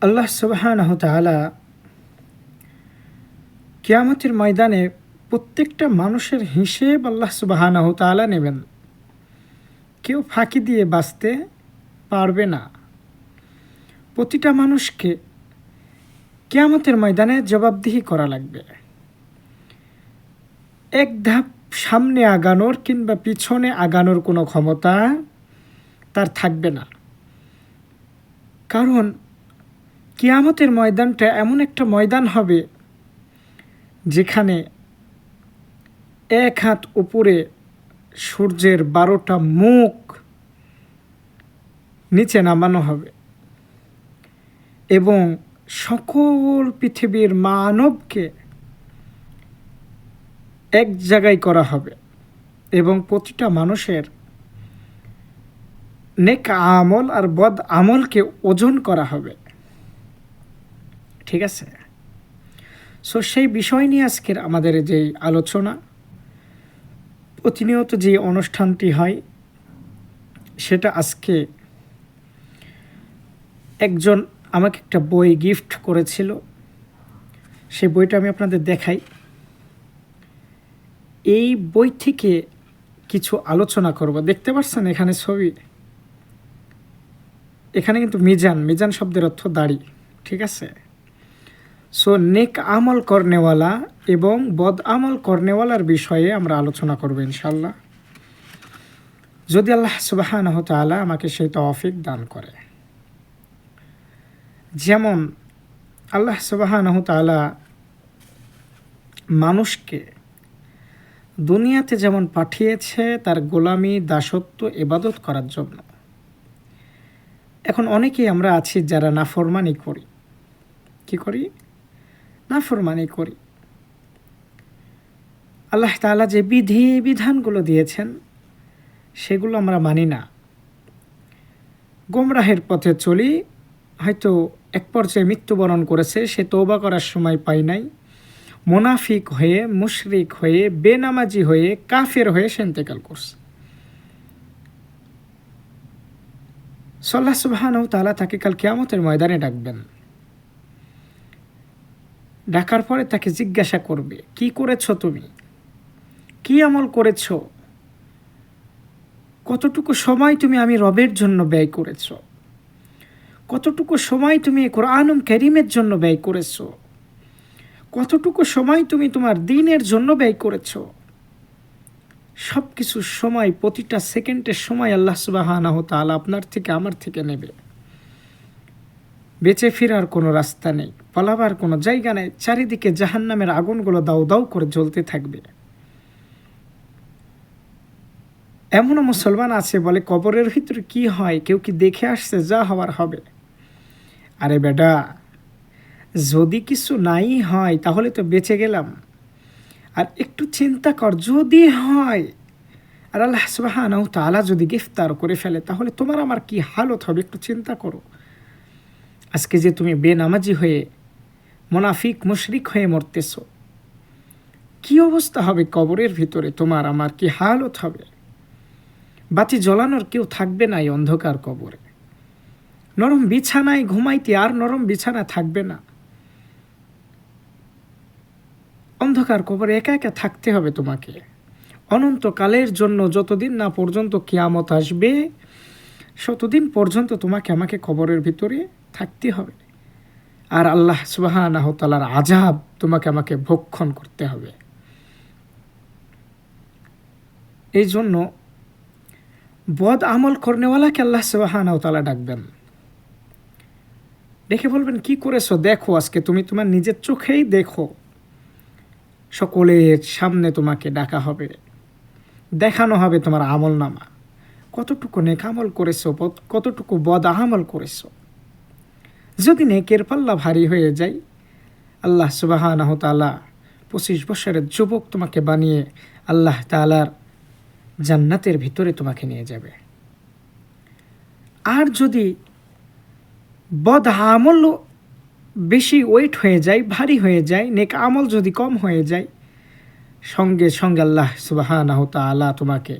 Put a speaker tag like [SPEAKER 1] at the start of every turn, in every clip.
[SPEAKER 1] আল্লাহ সুবাহানহ তালা কিয়ামতের ময়দানে প্রত্যেকটা মানুষের হিসেব আল্লাহ সুবাহানহ তালা নেবেন। কেউ ফাঁকি দিয়ে বাঁচতে পারবে না। প্রতিটা মানুষকে কেয়ামতের ময়দানে জবাবদিহি করা লাগবে। এক ধাপ সামনে আগানোর কিংবা পিছনে আগানোর কোনো ক্ষমতা তার থাকবে না। কারণ কিয়ামতের ময়দানটা এমন একটা ময়দান হবে যেখানে এক হাত উপরে সূর্যের বারোটা মুখ নিচে নামানো হবে এবং সকল পৃথিবীর মানবকে এক জায়গায় করা হবে এবং প্রতিটা মানুষের নেক আমল আর বদ আমলকে ওজন করা হবে। ঠিক আছে? সো সেই বিষয় নিয়ে আজকের আমাদের যে আলোচনা, প্রতিনিয়ত যে অনুষ্ঠানটি হয়, সেটা আজকে একজন আমাকে একটা বই গিফট করেছিল। সেই বইটা আমি আপনাদের দেখাই। এই বই থেকে কিছু আলোচনা করব। দেখতে পাচ্ছেন এখানে ছবি? এখানে কিন্তু মিজান মিজান শব্দের অর্থ দাড়ি, ঠিক আছে? সো নেক আমল করনেওয়ালা এবং বদ আমল করনেওয়ালার বিষয়ে আমরা আলোচনা করব ইনশাল্লাহ যদি আল্লাহ সুবাহান তালা আমাকে সেই তফিক দান করে। যেমন আল্লাহ সুবাহান তালা মানুষকে দুনিয়াতে যেমন পাঠিয়েছে, তার গোলামি, দাসত্ব এবাদত করার জন্য। এখন অনেকেই আমরা আছি যারা নাফরমানি করি। কি করি? নাফরমানি করি। আল্লাহ তালা যে বিধি বিধানগুলো দিয়েছেন, সেগুলো আমরা মানি না। গোমরাহের পথে চলি, হয়তো এক পর্যায়ে মৃত্যুবরণ করেছে, সে তৌবা করার সময় পাই নাই। মোনাফিক হয়ে, মুশরিক হয়ে, বেনামাজি হয়ে, কাফের হয়ে সে ইন্তেকাল করছে। সাল্লাহ সুবাহান তালা তাকে কাল কেয়ামতের ময়দানে ডাকবেন। ডাকার পরে তাকে জিজ্ঞাসা করবে, কি করেছ তুমি? কি আমল করেছ? কতটুকু সময় তুমি আমি রবের জন্য ব্যয় করেছ? কতটুকু সময় তুমি কোরআনুম ক্যারিমের জন্য ব্যয় করেছ? কতটুকু সময় তুমি তোমার দিনের জন্য ব্যয় করেছ? সব কিছু সময়, প্রতিটা সেকেন্ডের সময় আল্লাহ সুবাহ আপনার থেকে আমার থেকে নেবে। বেঁচে ফেরার কোনো রাস্তা নেই, পলাবার কোনো জায়গা নেই, চারিদিকে জাহান্নামের আগুনগুলো দাউ দাউ করে জ্বলতে থাকবে। এমনও মুসলমান আছে বলে কবরের ভিতরে কি হয়, কেউ কি দেখে আসছে যা হওয়ার হবে। আরে বেডা যদি কিছু নাই হয় তাহলে তো বেঁচে গেলাম। আর একটু চিন্তা কর, যদি হয়, আর আল্লাহ সুবাহান তালা যদি গ্রেফতার করে ফেলে, তাহলে তোমার আমার কি হালত হবে একটু চিন্তা করো। আজকে যে তুমি বেনামাজি হয়ে মোনাফিক, মুশরিক হয়ে মরতেছ, কি অবস্থা হবে কবরের ভিতরে? তোমার আমার কি হালত হবে? বাতি জ্বলানোর কেউ থাকবে না এই অন্ধকার কবরে। নরম বিছানায় ঘুমাইতে আর নরম বিছানা থাকবে না। অন্ধকার কবরে একা একা থাকতে হবে তোমাকে। অনন্তকালের জন্য যতদিন না পর্যন্ত কিয়ামত আসবে ততদিন পর্যন্ত তোমাকে আমাকে কবরের ভিতরে থাকতে হবে। আর আল্লাহ সুবাহ তালার আজাব তোমাকে আমাকে ভক্ষণ করতে হবে। এই জন্য বদ আমল করনেওয়ালাকে আল্লাহ সুবাহ তালা ডাকবেন। দেখে বলবেন, কি করেছ? দেখো আজকে তুমি তোমার নিজের চোখেই দেখো। সকলের সামনে তোমাকে ডাকা হবে। দেখানো হবে তোমার আমল নামা কতটুকু নেক আমল করেছ কতটুকু বদ আমল করেছ? যদি নেকের পাল্লা ভারী হয়ে যায়, আল্লাহ সুবাহ পঁচিশ বছরের যুবক তোমাকে বানিয়ে আল্লাহ তালার জান্নাতের ভিতরে তোমাকে নিয়ে যাবে। আর যদি বদ আমল বেশি ওয়েট হয়ে যায়, ভারী হয়ে যায়, নেক আমল যদি কম হয়ে যায়, সঙ্গে সঙ্গে আল্লাহ সুবাহ তালা তোমাকে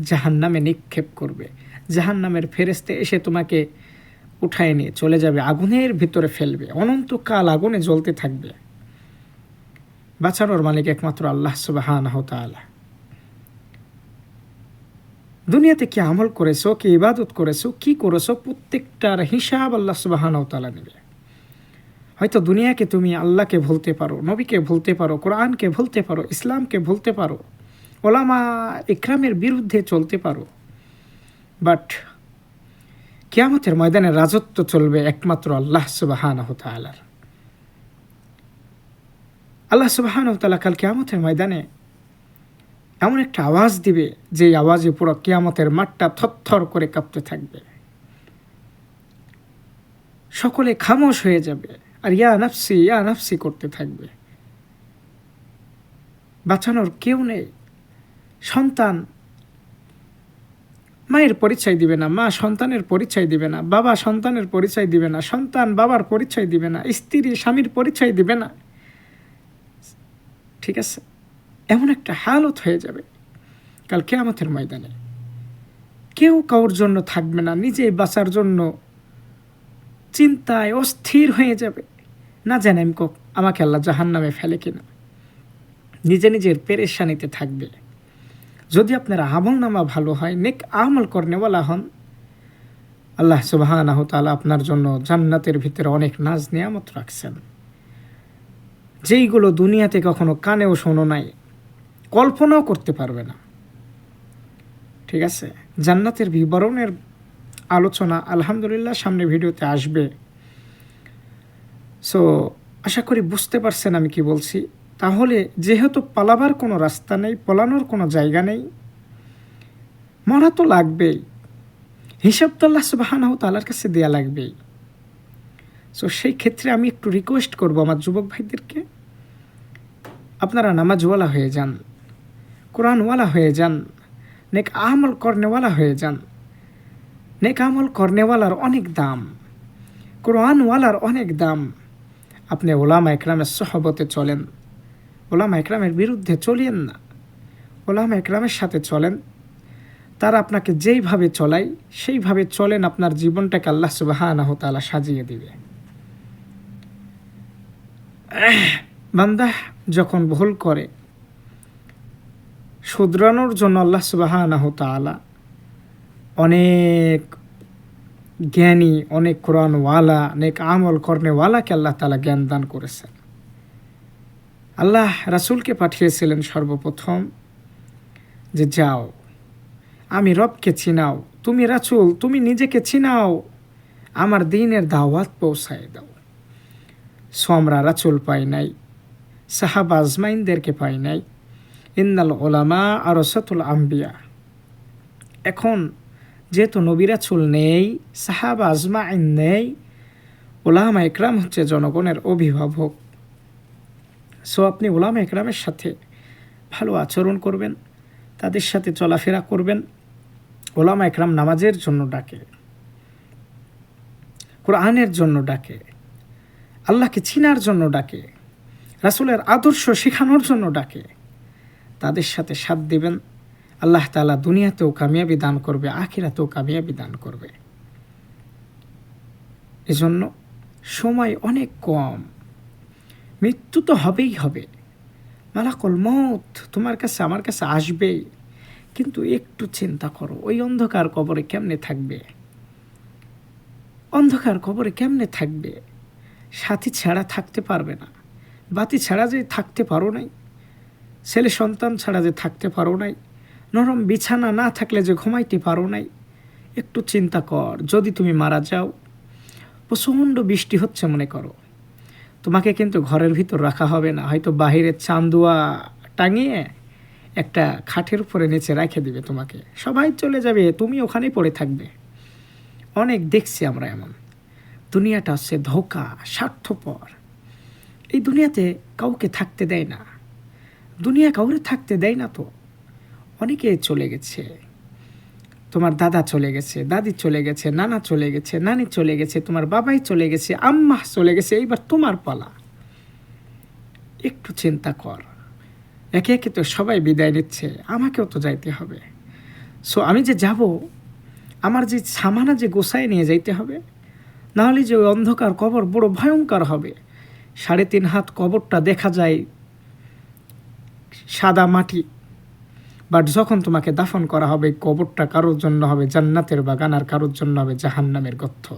[SPEAKER 1] জাহান নামে নিক্ষেপ করবে। জাহান নামের ফেরেস্তে এসে তোমাকে উঠায় নিয়ে চলে যাবে, আগুনের ভিতরে ফেলবে, অনন্তকাল আগুনে জ্বলতে থাকবে। বাঁচানোর মালিক একমাত্র আল্লাহ সুবাহান তাআলা। দুনিয়াতে কি আমল করেছ, কি ইবাদত করেছ, কি করেছ, প্রত্যেকটার হিসাব আল্লাহ সুবাহান তাআলা নেবে। হয়তো দুনিয়াকে তুমি আল্লাহকে ভুলতে পারো, নবীকে ভুলতে পারো, কোরআনকে ভুলতে পারো, ইসলামকে ভুলতে পারো ওলামা ইকরামের বিরুদ্ধে চলতে পারো। বাট কেয়ামতের ময়দানে রাজত্ব চলবে একমাত্র আল্লাহ সুবাহান তালার আল্লাহ সুবাহান তালা কাল কেয়ামতের ময়দানে এমন একটা আওয়াজ দিবে যে আওয়াজে পুরো কেয়ামতের মাঠটা থরথর করে কাঁপতে থাকবে। সকলে খামোশ হয়ে যাবে আর ইয়া নাফসি ইয়া নাফসি করতে থাকবে। বাঁচানোর কেউ নেই। সন্তান। মায়ের পরিচয় দিবে না, মা সন্তানের পরিচয় দিবে না, বাবা সন্তানের পরিচয় দিবে না, সন্তান বাবার পরিচয় দিবে না, স্ত্রী স্বামীর পরিচয় দিবে না। ঠিক আছে? এমন একটা হালত হয়ে যাবে কাল কেয়ামতের ময়দানে। কেউ কাউর জন্য থাকবে না নিজে বাঁচার জন্য চিন্তায় অস্থির হয়ে যাবে। না জানে আমি আমাকে আল্লাহ জাহান নামে ফেলে কিনা। নিজে নিজের পেরেশানিতে থাকবে। যদি আপনার আমল নামা ভালো হয়, নেক আমল করনেওয়ালা হন, আল্লাহ সুবাহানাহ তাআলা আপনার জন্য জান্নাতের ভিতরে অনেক নাজ নিয়ামত রাখছেন। যেইগুলো দুনিয়াতে কখনো কানেও শোনো নাই, কল্পনাও করতে পারবে না। ঠিক আছে? জান্নাতের বিবরণের আলোচনা আলহামদুলিল্লাহ সামনে ভিডিওতে আসবে। সো আশা করি বুঝতে পারছেন আমি কি বলছি। তাহলে যেহেতু পালাবার কোনো রাস্তা নেই, পলানোর কোনো জায়গা নেই, মরা তো লাগবেই। হিসাব তো আল্লাহ সুবাহানাহ তালার কাছে দেয়া লাগবেই। সো সেই ক্ষেত্রে আমি একটু রিকোয়েস্ট করব আমার যুবক ভাইদেরকে। আপনারা নামাজওয়ালা হয়ে যান, কোরআনওয়ালা হয়ে যান, নেক আমল করনেওয়ালা হয়ে যান। নেক আমল করনেওয়ালার অনেক দাম, কোরআনওয়ালার অনেক দাম। আপনি ওলামা একরামের সহবতে চলেন। ওলামা একরামের বিরুদ্ধে চলিয়েন না। ওলামা একরামের সাথে চলেন। তারা আপনাকে যেইভাবে চলায় সেইভাবে চলেন, আপনার জীবনটাকে আল্লাহ সুবাহানাহ তালা সাজিয়ে দিবে। বান্দা যখন ভুল করে, শুধরানোর জন্য আল্লাহ সুবাহানাহ তালা অনেক জ্ঞানী, অনেক কোরআনওয়ালা, অনেক আমল কর্নেওয়ালাকে আল্লাহ তালা জ্ঞান দান করেছেন। আল্লাহ রাসূলকে পাঠিয়েছিলেন সর্বপ্রথম যে যাও, আমি রবকে চিনাও, তুমি রাসূল, তুমি নিজেকে চিনাও, আমার দিনের দাওয়াত পৌঁছায় দাও। সো আমরা রাসূল পাই নাই, সাহাব আজমাইনদেরকে পাই নাই। ইন্দাল ওলামা আর সতুল আম্বিয়া। এখন যেহেতু নবিরাচুল নেই, সাহাবা আজমাইন নেই ওলামা একরাম হচ্ছে জনগণের অভিভাবক। সো আপনি ওলাম একরামের সাথে ভালো আচরণ করবেন, তাদের সাথে চলাফেরা করবেন, ওলামা একরাম নামাজের জন্য ডাকে, কোরআনের জন্য ডাকে, আল্লাহকে চিনার জন্য ডাকে, রাসূলের আদর্শ শেখানোর জন্য ডাকে, তাদের সাথে সাথ দিবেন, আল্লাহ তালা দুনিয়াতেও কামিয়াবি দান করবে, আখিরাতেও কামিয়াবি দান করবে। এজন্য সময় অনেক কম। মৃত্যু তো হবেই হবে। মালাকল মত তোমার কাছে, আমার কাছে আসবেই কিন্তু একটু চিন্তা করো, ওই অন্ধকার কবরে কেমনে থাকবে? অন্ধকার কবরে কেমনে থাকবে? সাথী ছাড়া থাকতে পারবে না। বাতি ছাড়া যে থাকতে পারো নাই। ছেলে সন্তান ছাড়া যে থাকতে পারো নাই। নরম বিছানা না থাকলে যে ঘুমাইতে পারো নাই। একটু চিন্তা কর, যদি তুমি মারা যাও। প্রচণ্ড বৃষ্টি হচ্ছে, মনে করো। তোমাকে কিন্তু ঘরের ভিতর রাখা হবে না। হয়তো বাহিরের চান্দুয়া টাঙিয়ে একটা খাটের উপরে নিচে রেখে দিবে তোমাকে। সবাই চলে যাবে, তুমি ওখানেই পড়ে থাকবে। অনেক দেখছি আমরা এমন। দুনিয়াটা হচ্ছে ধোকা, স্বার্থপর। এই দুনিয়াতে কাউকে থাকতে দেয় না। দুনিয়া কাউরে থাকতে দেয় না তো। অনেকে চলে গেছে। তোমার দাদা চলে গেছে, দাদি চলে গেছে, নানা চলে গেছে, নানি চলে গেছে, তোমার বাবাই চলে গেছে, আম্মা চলে গেছে, এইবার তোমার পালা। একটু চিন্তা কর, একে একে তো সবাই বিদায় নিচ্ছে, আমাকেও তো যাইতে হবে। সো আমি যে যাব, আমার যে সামানা যে গোসায় নিয়ে যাইতে হবে, নাহলে যে অন্ধকার কবর বড় ভয়ঙ্কর হবে। সাড়ে তিন হাত কবরটা দেখা যায় সাদা মাটি বাট যখন তোমাকে দাফন করা হবে, কবরটা কারোর জন্য হবে? জান্নাতের বাগান আর কারোর জন্য হবে? জাহান্নামের গর্থ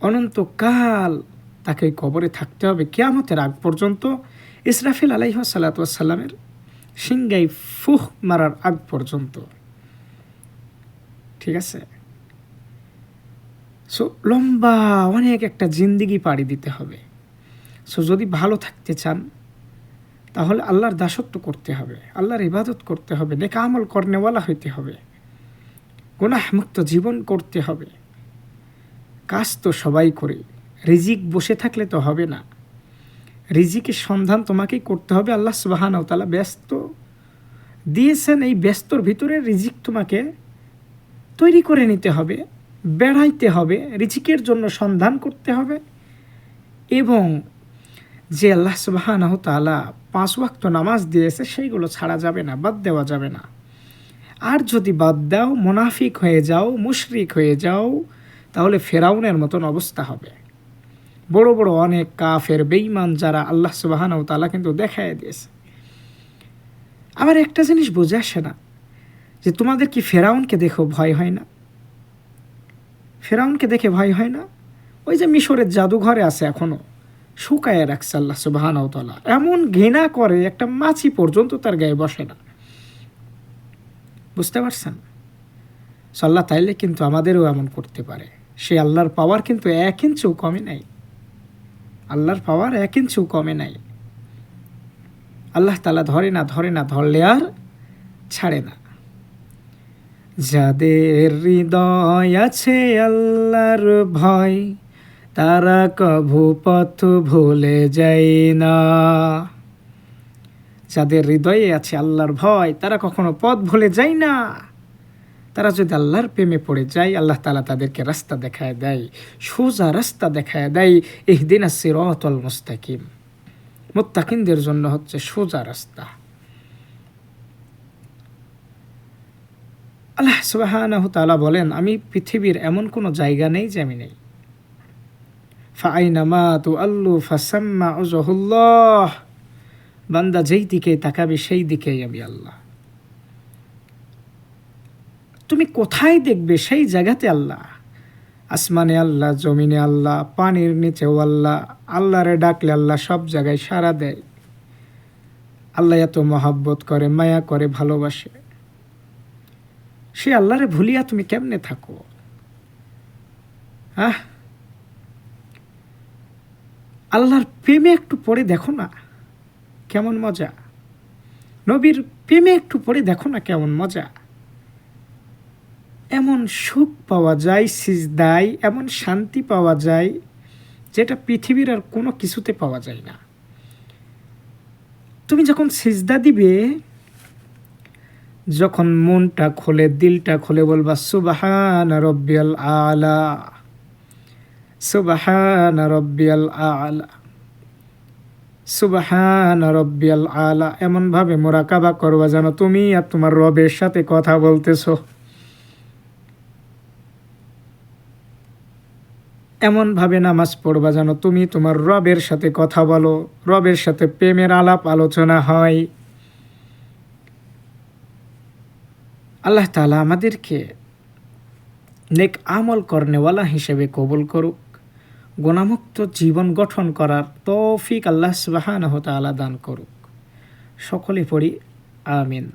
[SPEAKER 1] অনন্তকাল তাকে কবরে থাকতে হবে। কেয়ামতের আগ পর্যন্ত ইসরাফিল আলাইসাল্লাতামের সিংগাই ফুহ মারার আগ পর্যন্ত। ঠিক আছে? সো লম্বা অনেক একটা জিন্দিগি পাড়ি দিতে হবে। সো যদি ভালো থাকতে চান তাহলে আল্লাহর দাসত্ব করতে হবে, আল্লাহর ইবাদত করতে হবে, নেকা আমল কর্নেওয়ালা হইতে হবে গুনাহমুক্ত জীবন করতে হবে, কাজ তো সবাই করে, রিজিক বসে থাকলে তো হবে না। রিজিকের সন্ধান তোমাকেই করতে হবে, আল্লাহ সুবাহানাও তালা ব্যস্ত দিয়েছেন, এই ব্যস্তর ভিতরে রিজিক তোমাকে তৈরি করে নিতে হবে, বেড়াইতে হবে, রিজিকের জন্য সন্ধান করতে হবে এবং যে আল্লাহ সুবাহানাহ তালা পাঁচ ওয়াক্ত নামাজ দিয়েছে, সেইগুলো ছাড়া যাবে না, বাদ দেওয়া যাবে না। আর যদি বাদ দাও, মোনাফিক হয়ে যাও, মুশরিক হয়ে যাও, তাহলে ফেরাউনের মতন অবস্থা হবে। বড় বড় অনেক কাফের বেইমান যারা আল্লাহ সুবাহানাও তালা কিন্তু দেখায় দিয়েছে। আবার একটা জিনিস বোঝে আসে না, যে তোমাদের কি ফেরাউনকে দেখো ভয় হয় না? ফেরাউনকে দেখে ভয় হয় না? ওই যে মিশরের জাদুঘরে আছে এখনও। শুকায় রাখছে আল্লাহ সুবাহানাউতলা এমন ঘৃণা করে একটা মাছি পর্যন্ত তার গায়ে বসে না। বুঝতে পারছেন? সাল্লাহ তাইলে কিন্তু আমাদেরও এমন করতে পারে। সে আল্লাহর পাওয়ার কিন্তু এক ইঞ্চও কমে নাই। আল্লাহর পাওয়ার এক ইঞ্চও কমে নাই। আল্লাহ তালা ধরে না ধরে না, ধরলে আর ছাড়ে না। যাদের হৃদয় আছে আল্লাহর ভয় তারা কভু পথ ভুলে যায় না। যাদের হৃদয়ে আছে আল্লাহর ভয়, তারা কখনো পথ ভুলে যায় না। তারা যদি আল্লাহর প্রেমে পড়ে যায়, আল্লাহ তালা তাদেরকে রাস্তা দেখায় দেয়, সোজা রাস্তা দেখায় দেয় এই দিন আছে রতল মুস্তাকিম। মুত্তাকিনদের জন্য হচ্ছে সোজা রাস্তা। আল্লাহ সুবাহ বলেন, আমি পৃথিবীর এমন কোনো জায়গা নেই যে আমি নেই। তু ফাসাম্মা বান্দা যেই দিকে তাকাবে, সেই দিকেই আমি আল্লাহ। তুমি কোথায় দেখবে? সেই জায়গাতে আল্লাহ। আসমানে আল্লাহ, জমিনে আল্লাহ, পানির নিচেও আল্লাহ। আল্লাহরে ডাকলে আল্লাহ সব জায়গায় সাড়া দেয়। আল্লাহ এত মহাব্বত করে, মায়া করে, ভালোবাসে। সে আল্লাহরে ভুলিয়া তুমি কেমনে থাকো? হ্যাঁ আল্লাহর প্রেমে একটু পড়ে দেখো না। কেমন মজা। নবীর প্রেমে একটু পড়ে দেখো না কেমন মজা। এমন সুখ পাওয়া যায়, সিজদায়, এমন শান্তি পাওয়া যায়, যেটা পৃথিবীর আর কোনো কিছুতে পাওয়া যায় না। তুমি যখন সিজদা দিবে, যখন মনটা খোলে, দিলটা খোলে বলবা, সুবাহান রব্বিয়াল আলা। সুবাহান রব্বিয়াল আলা। সুবাহান রব্বিয়াল আলা। এমনভাবে মোরাকাবা করবা যেন তুমি আর তোমার রবের সাথে কথা বলতেছো। এমনভাবে নামাজ পড়বা যেন তুমি তোমার রবের সাথে কথা বলো। রবের সাথে প্রেমের আলাপ আলোচনা হয়। আল্লাহ তালা আমাদেরকে নেক আমল করনেওয়ালা হিসেবে কবুল করুক। গুণামুক্ত জীবন গঠন করার তৌফিক আল্লাহ সুবাহানহ তালা দান করুক। সকলে পড়ি আমিন।